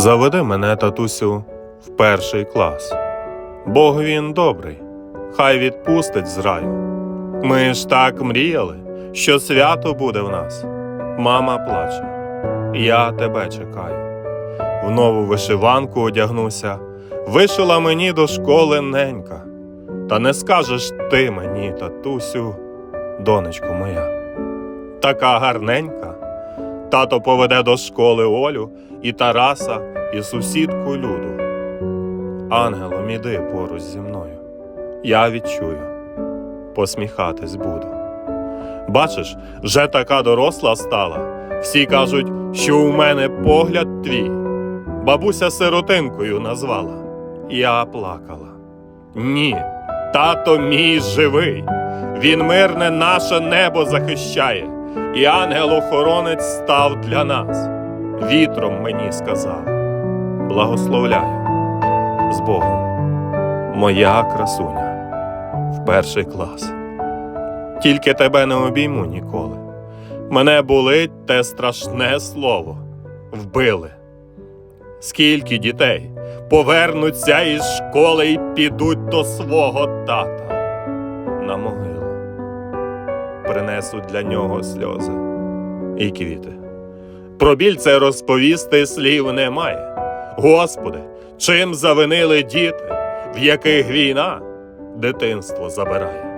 Заведи мене, татусю, в перший клас. Бог він добрий, хай відпустить з раю. Ми ж так мріяли, що свято буде в нас. Мама плаче, я тебе чекаю. В нову вишиванку одягнуся, вишила мені до школи ненька. Та не скажеш ти мені, татусю, донечко моя. Така гарненька. Тато поведе до школи Олю і Тараса, і сусідку Люду. Ангелом іди поруч зі мною. Я відчую, посміхатись буду. Бачиш, вже така доросла стала. Всі кажуть, що у мене погляд твій. Бабуся сиротинкою назвала. Я плакала. Ні, тато мій живий. Він мирне наше небо захищає, і ангел-охоронець став для нас. Вітром мені сказав: Благословляю з Богом, моя красуня в перший клас. Тільки тебе не обійму ніколи. Мене болить те страшне слово вбили. Скільки дітей повернуться із школи і підуть до свого тата на могилу, принесуть для нього сльози і квіти. Про біль це розповісти слів немає. Господи, чим завинили діти, в яких війна дитинство забирає.